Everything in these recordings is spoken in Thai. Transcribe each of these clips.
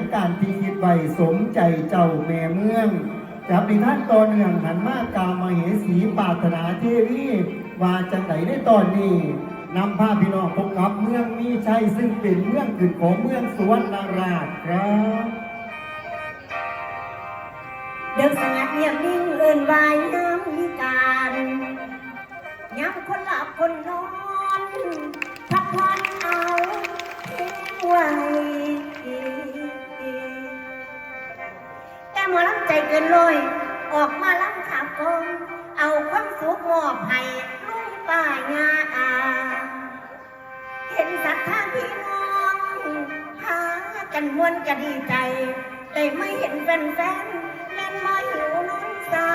นการที่คิดไว้สมใจเจ้าแม่เมืองจับในท่านตอนเนื่องหันมากกามเหสีปารถนาเทวีว่าจังไหนในตอนนี้นำพาพี่น้องพบกับเมืองมีชัยซึ่งเป็นเมืองขึ้นของเมืองสวนนาราชครับเดินสงัดเงียบนิ่งเอื่นวายน้ำวิการย้ำคนหลับคนนอนพักผ่อนเอาไว้ ใจเกินลยออกมาลำขาบกองเอาความสุขมอบให้ลุงป้างาอาเห็นสัตว์ทางพี่น้องหากันมวนก็ดีใจได้ไม่เห็นแฟนๆเล่นมาหิวน้อนซ้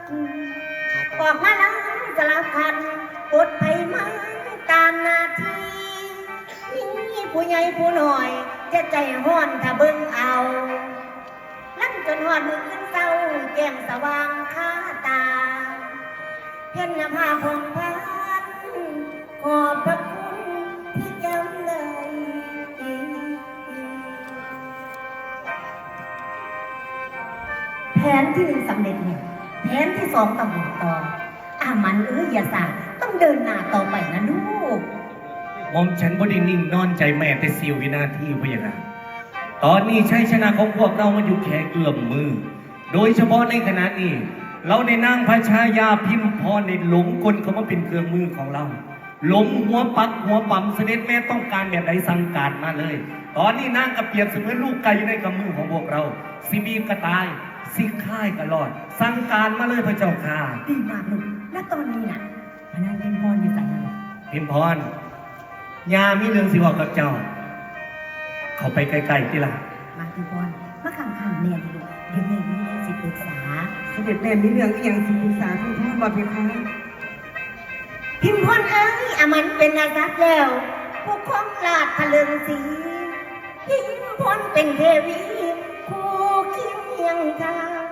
ำออกมาล้วสลับพันปดไปมาตามนาทีนี่ผู้ใหญ่ผู้หน้อยจะใจห้อนถ้าเบิ่งเอา จนหอดมือขึ้นเศร้าแก้มสว่างคาตาเห็นนภาพองพันขอบพระคุณที่จำเลยแผนที่หนึ่งสำเร็จเนี่ยแผนที่สองต้องต่ออามันเอ้ยอย่าสาต้องเดินหน้าต่อไปนะลูกมอมฉันบ่ได้นิ่งนอนใจแม่แต่เสียววินาทีพะยะนะ ตอนนี้ชัยชนะของพวกเรามันอยู่แค่เอื้อมมือ โดยเฉพาะในขณะนี้ เราในนางพระชายาพิมพรในหลงกลเขามาเป็นเครื่องมือของเราหลงหัวปักหัวปั๊มเสด็จแม่ต้องการแบบใดสั่งการมาเลย ตอนนี้นางกระเปรียบเสมือนลูกไก่อยู่ในกำมือของพวกเราสิบีกระตายสิค่ายกระรอด สั่งการมาเลยพระเจ้าค่ะดีมากลูกและตอนนี้น่ะพนักงานพรอยู่ไหนล่ะพิมพรยามีเรื่องสิบอกกับเจ้า เขาไปไกลๆที่ละมาพี่พรมาข้างๆแม่ลูกเดี๋ยวแม่มีเรื่องสิปรึกษาเสด็จแม่มีเรื่องอีหยังสิปรึกษาคุณพ่อบ่เพคะพิมพ์พรเอ้ยอามันเป็นอาซักแล้วผู้คงลาดพะเลึงสีพิมพ์พรเป็นเทวีผู้คิมเฮียงทาง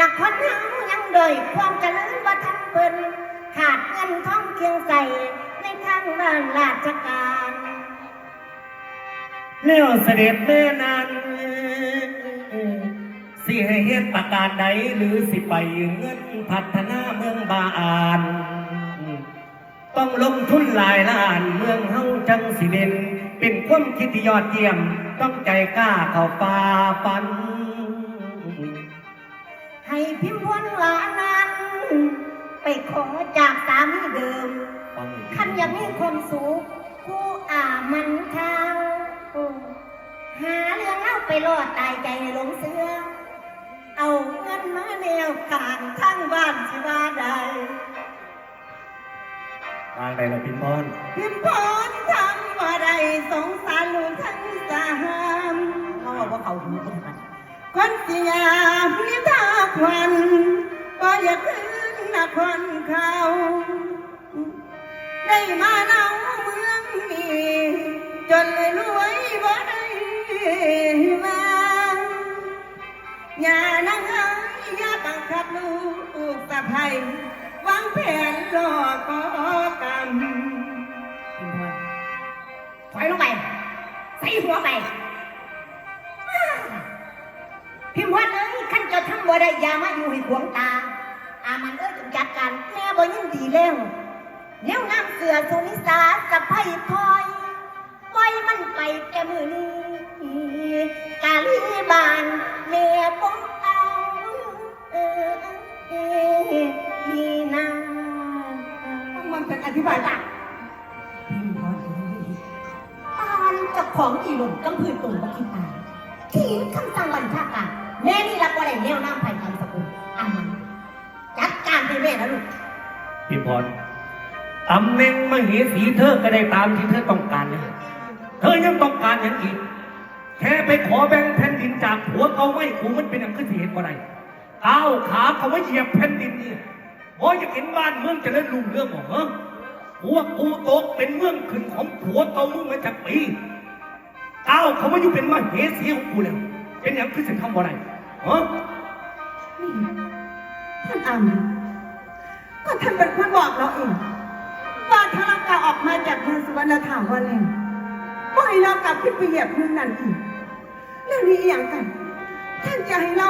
นครเฮายังโดยความเจริญว่าทำเพิ่นขาดเงินทองเคียงใส่ในทางด้านราชการ แล้วเสด็จแม่นั้นสิให้เฮ็ดประการใดหรือสิไปเงินพัฒนาเมืองบาอานต้องลงทุนหลายล้านเมืองเฮาจังสิเด่นเป็นความคิดที่ยอดเยี่ยม ต้องใจกล้าเข้าป่าฟัน ให้พิมพ์พรหลานั้น ไปขอจากสามีเดิม คันอยากมีความสุขผู้อ่ามันทาง หาเรื่องเล่าไปรอดตายใจหลงเสือ เอาเงินมาแนวกลางทั้งบ้านสิว่าใดวางใดละพิมพรพิมพรทำว่าใดสงสารลูกทั้งสามเขาบอกว่าเขาหูคนมันคนเสียพิทาควันก็อยากขึ้นนครเขา ได้มาเนาเมืองนี้จนเลยรวย อย่านางเอ้ยอย่าบังคับลูกสะใภ้วางแผนหลอกก่อกรรมพิมพรถอยลงไปใส่หัวไปพิมพรเอ้ยขั้นจะทำบ่ได้ยามาอยู่ให้ขวงตา อามันเอ้ยต้องจัดการแม่บ่ยังดีแล้วเลี้ยวน้ำเสือสุนิสากับไพ่พลอยปล่อยมันไปแต่มือนี้ กาลีบานแม่ป้องเอาดีนามันจะอธิบายหลักตานเกับของอีหลงกำพืนตุ่มบักคิดตายที่คำสั่งบัญชาการแม่นี่รับว่าได้แนวน้ำไผ่ตามสกุลอามันจัดการไปแม่นะลูกพิมพรตำแหน่งมเหสีเธอก็ได้ตามที่เธอต้องการนะเธอยังต้องการอย่างอีก แค่ไปขอแบ่งแผ่นดินจากผัวเขาไว้กูมันเป็นอย่างขึ้นเห็นว่าไรก้าวขาเขาไม่เหยียบแผ่นดินนี่บออยากเห็นบ้านเมืองจะเล่นรุ่งเรื่องหรอฮะพวกูตกเป็นเมืองขึ้นของผัวเขามึงมาจากปีก้าวเขามาอยู่เป็นมเหสีของกูแล้วเป็นอย่างขึ้นสิทำว่าไรฮะท่านอามก็ท่านเป็นคนบอกเราเองว่าถ้าเราออกมาจากเมืองสุวรรณถาวรแล้วบ่ให้เรากลับขึ้นไปเหยียบพื้นนั่นอีก แล้วนี่อย่างกัน ท่านจะให้เรา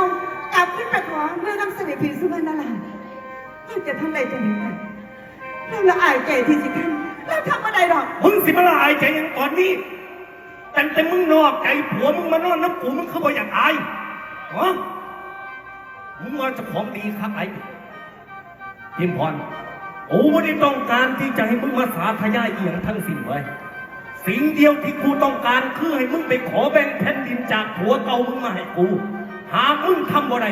กลับขึ้นไปขอเรื่องน้ำเสด็จพีสุวรรณราท่านจะทำอะไรจะหนีกันเราละอายใจที่สิท่านเราทำอะไรหรอกมึงสิมาละอายใจยังตอนนี้แต่แต่มึงนอกใจผัวมึงมานอนน้ำกูมึงเขาบอกอยากอายฮะมึงว่าเจะของดีครับไอ้พิมพรกูไม่ได้ต้องการที่จะให้มึงมาสาธยายเอียงทั้งสิ้นเว้ย สิ่งเดียวที่กูต้องการคือให้มึงไปขอแบ่งแผ่นดินจากผัวเก่ามึงมาให้กู หากมึงทำบ่ได้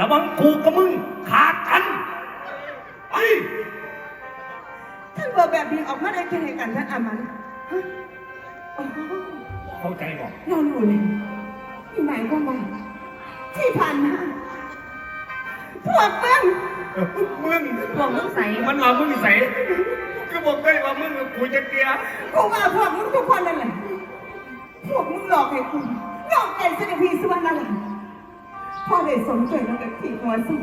ระวังกูกับมึงขาดกันไปท่านบอกแบบนี้ออกมาได้แค่ไหนกันท่านอามันฮะโอ้โหเข้าใจบอกนอนอยู่เลยมีหมายความว่าที่ผ่านมาพวกเบิ้งมึง พวกมึงใส่มันว่ามึงใส่ ก็บอกได้ว่ามึงกับกูจะเกลียกูว่าพวกมึงทุกคนนั่นแหละพวกมึงหลอกให้กูหลอกใจเสด็จพีสุวรรณราชพ่อเลยสนใจน้องกับที่หัวสู้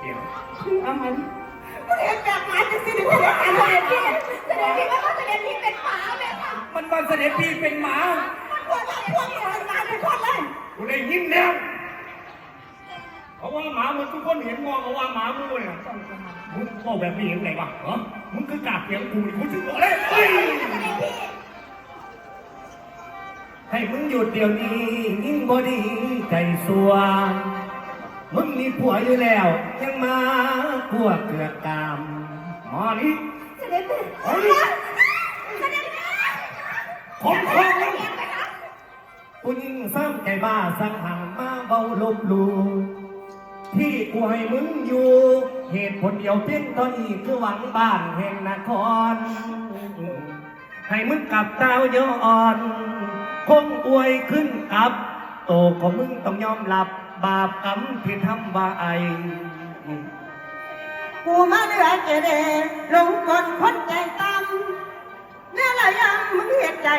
เดี๋ยวคืออามันมึงเห็นแบบหมาจะเสด็จพีได้การเสด็จพีเสด็จพีไม่ว่าเสด็จพีเป็นหมาเลยค่ะมันว่าเสด็จพี่เป็นหมาพวกเราพวกมึงเป็นหมาทุกคนเลยกูได้ยินแล้วเพราะว่าหมามันทุกคนเห็นงอเพราะว่าหมามึงเลยนะ มึงบอกแบบนี้ยังไงวะเหรอมึงคือกาเสียงกูนี่กูถึงบอกเลยเฮ้ยให้มึงหยุดเดี๋ยวนี้ ยิ่งบอดีใจสัว มึงมีผัวอยู่แล้ว ยังมาพวกเกลือกกามหมอนี่เสด็จพี่เฮ้ยคนคนนึงกูยิ่งสร้างใจบ้าสังหารมาเบาลบหลูที่กูให้มึงอยู่ เหตุผลเดียวเพียงเท่านี้คือหวังบ้านแห่งนคร ให้มึงกลับดาวย้อน คงอวยขึ้นกับ โตของมึงต้องยอมรับบาปกรรมที่ทำไว้กูมาเหลือเจเดลงกนคนใจต่ำเนี่ยละยังมึงเหตุใจ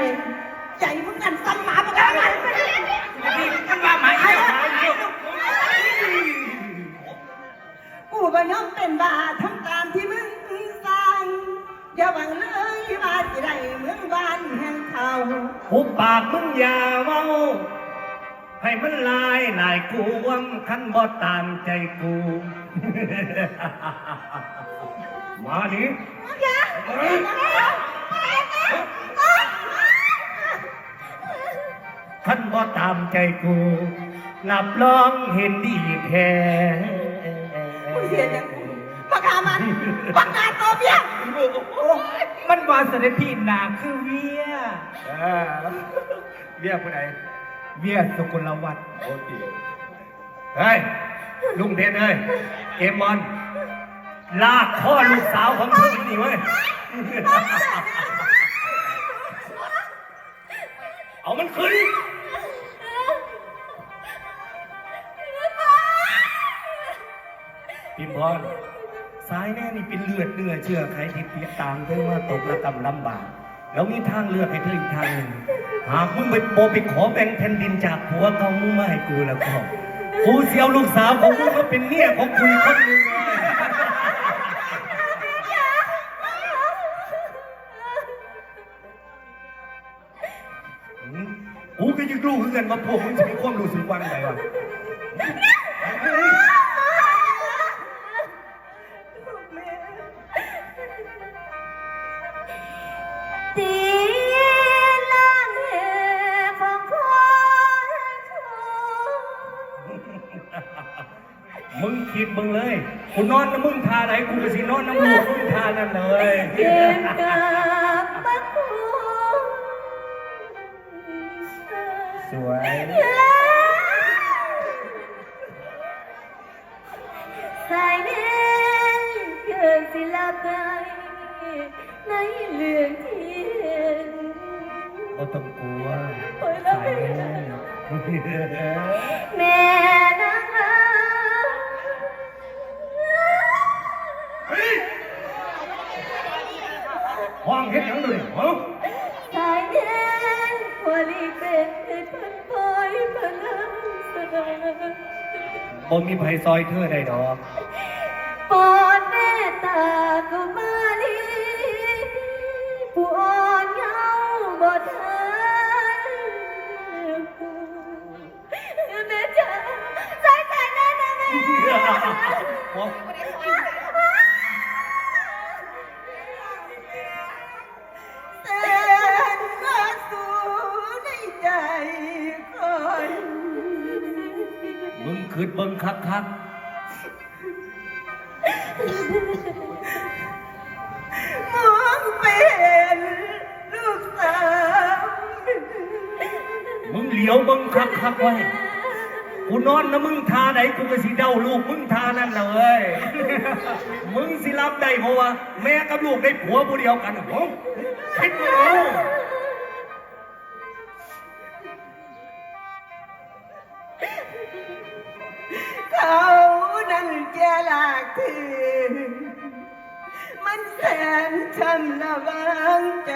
ใจมึงกันซ้ำหมาประกันไงมันว่าหมายเดียวหมายเดียว บ่ยอมเป็นบาทำตามที่มึงสั่งอย่าหวังเลยว่าสิได้เมืองบ้านแห่งเขาหุบปากมึงอย่าเว้า ให้มันลายลายกูว่งคันบ่ตามใจกูมาดิคันบ่ตามใจกูนับรองเห็นดีแท้มึงเสียยังประกามันประกาตัวเบี้ยมันว่าเสด็จพี่นาคือเวียเวียผู้ใดเวียสกุลวัฒน์โอเคเฮ้ยลุงเดนเอ้ยเกมมอนลากข้อลูกสาวของเธอนี่เว้ยเอามันขึ้น พิมพรสายแน่นี่เป็นเลือดเนื้อเชื่อใครที่ติดตามเธอว่าตกระกำลำบากแล้วมีทางเลือกให้เธออีกทางหนึ่งหากมึงไปโปไปขอแบ่งแผ่นดินจากผัวเขามึงมาให้กูแล้วก็กูเสียวลูกสาวของมึงก็เป็นเมียของกูอีกคนหนึ่งเลยหืมกูก็ยังรู้เหมือนกันว่าพวกมึงจะมีความรู้สึกวันไหนวะ นอนน้ำมึงทาไหนกูก็สินอนน้ำลูกมึงทานั่นเลยเกินกับบักคูสวยสายเน้นเกินสิลับได้ในเรื่องที่เห็นบ่ต้องกลัวโอ้ยแล้วไม่ได้แม่ เฮ็ดหยังเลยเหรอสายแดนหัลีเป็นให้เพันพอยพลังสนอบ่มีไผซอยเธอได้ดอกปอนแม่ตาก็มาลีปอนเหงาบ่ทันแม่จ้าสายสายแดนนแม่ บ่ ดเบิ่งคักคักมองไปเห็นลูกสาวๆมึงเหลียวเบิ่งคักคักๆไว้ กูนอนนะมึงทาไหนกูก็สิเดาลูกมึงทานั่นแหละเว้ยมึงสิรับได้เพราะว่า แม่กับลูกได้ผัวผู้เดียวกันนะผมคิดดูเอาเขา แสนช้ำระวางใจ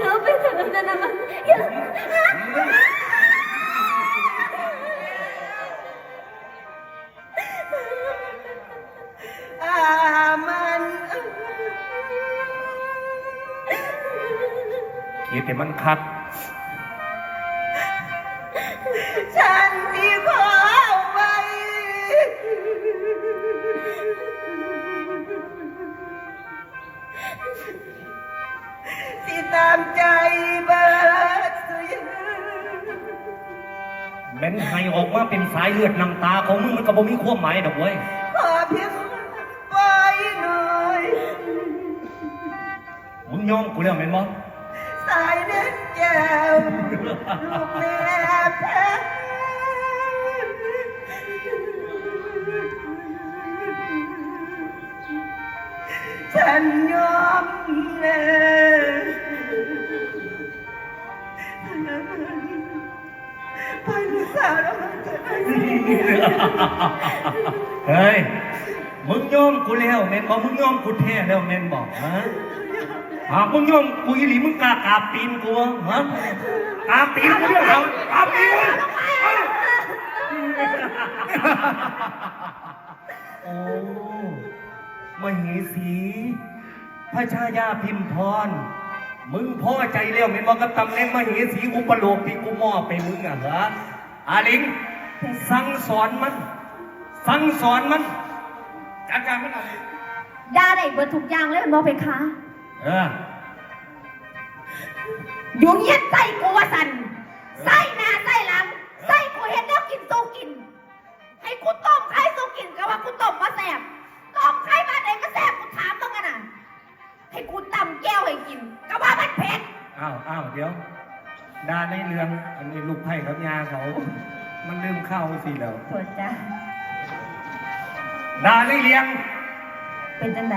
เราไปถึงนั้นนะมันอย่าอามัน คิดแต่มันคัก แม่นให้ออกมาเป็นสายเลือดน้ำตาของมึงมันก็บ่มีความหมายดอกเว้ยขอเพียงไว้หน่อยมึงยอมกูแล้วแม่นบ่สายเด็ดแก้วลูกแม่แพ้ฉันยอมแม่ เฮ้ย มึงยอมกูแล้วแม่นบ่มึงยอมกูแท้แล้วแม่นบ่ฮะหากมึงยอมกูอีหลีมึงกล้ากราบตีนกูฮะกราบตีนกูเรื่องเอากราบตีนโอ้มเหสีพระชายาพิมพร มึงพอใจแล้วแม่นบ่กับตำแหน่งมเหสีอุปโลกที่กูมอบไปมึงอะเหรออาลิง สั่งสอนมัน สั่งสอนมันจัดการมันหน่อยด่าได้เบิดทุกอย่างเลยมันบ่ไปคะเออ อยู่เงียบใส่กูว่าสันใส่หน้าใส่หลังใส่กูเห็นแล้วกินสู้กิน ให้กูต้มไข่สู้กินก็ว่ากูต้มมาแสบต้มไข่มาไหนก็แสบกูถามต้องกันน่ะ ให้กูตำแก้วให้กินก็ว่ามันเผ็ดอ้าวอ้าวเดี๋ยวดาในเรืองอันนี้ลูกไผ่กับยาเขา มันลืมเข้าสิแล้วโทษจ้าดาในเลียง เป็นจังได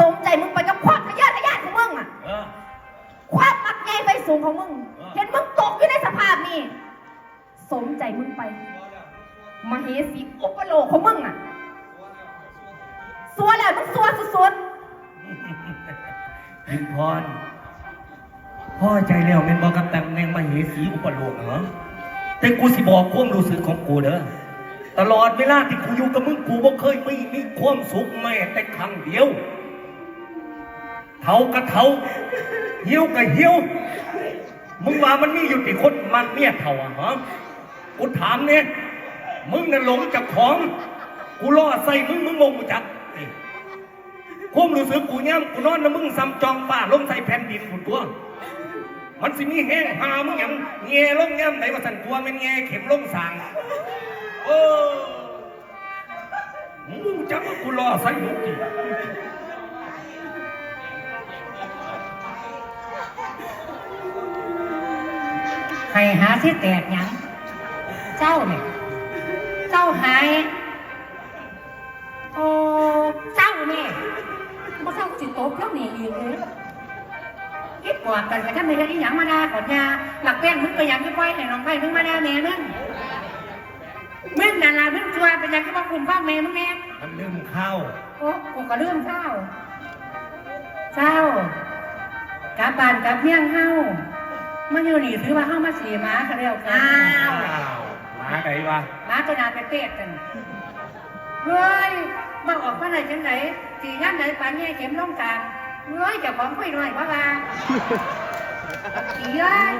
สมใจมึงไปกับความทะยานทะยานของมึงอะ เออ ความมักใหญ่ไปสูงของมึง เออ เห็นมึงตกอยู่ในสภาพนี้ สมใจมึงไปมาเฮสีอุปโลกของมึงอะสัวแล้วมึงสัวสุดพิมพรพ่อใจแล้วแม่นบอกกับตำแหน่งมเหสีอุปโลกเหรอ แต่กูสิบอกความรู้สึกของกูเด้อตลอดเวลาที่กูอยู่กับมึงกูบ่เคยมีมีความสุขแม้แต่ครั้งเดียวเท่ากับเท่าเหี่ยวกับเหี่ยวมึงว่ามันมีอยู่ที่คนมันเมียเท่าอะฮะกูถามเนี่ยมึงน่ะหลงจากของ กูล่อใส่มึงมึงงงกูจักความรู้สึกกูย่ำกูนอนนะมึงซ้ำจองฟ้าลงใส่แผ่นดินกูตัว มันสิมีแห้งหามึงหยังแง่ลงย่ำไหนว่าสันกลัวแมันแง่เข็มลงสางโอ้มึงจักว่ากูล่อใส่มึงกี่ให้หาที่แตกหยัง เจ้าเนี่ย เจ้าหาย โอ้ เจ้าเนี่ยบ่เจ้าจิตโตเพี้ยวหนีอีกเลย คิดกว่ากันกับท่านไม่ได้อีหยังมาดาก่อนยาหลักแป้งมึงไปยังที่ปล่อยให้น้องไปมึงมาดาแม่มึงมึงนั่นล่ะมึงชัวร์เป็นยังที่ว่าคุมข้างแม่มึงแน่มันลืมข้าวโอ้กูก็เรื่องเจ้าเจ้ากลับบ้านกลับเมี่ยงเฮามาอยู่นี่ถือว่าเฮามาสีหมาก็แล้วกันอ้าวหมาไก่วะหมาตัวนาไปเป็ดกันเฮ้ยมาออกมาไหนจังไหนสีย่ำไหนปานเนี่ยเข็มล่องกลาง เฮ้ยเจ้าของคุยหน่อยว่าว่าขี่เอ้ย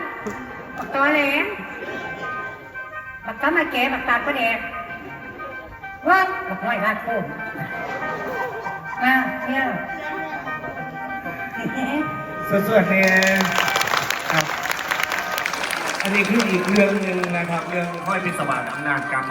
ตอแหลบบักกำมาแก่บักตาดประแดกว่างบักน้อยลาดโคมมาเนี่ยสวดๆเนี่ยครับ อันนี้คืออีกเรื่องหนึ่งนะครับ เรื่องค่อยเป็นสว่างอำนาจกรรม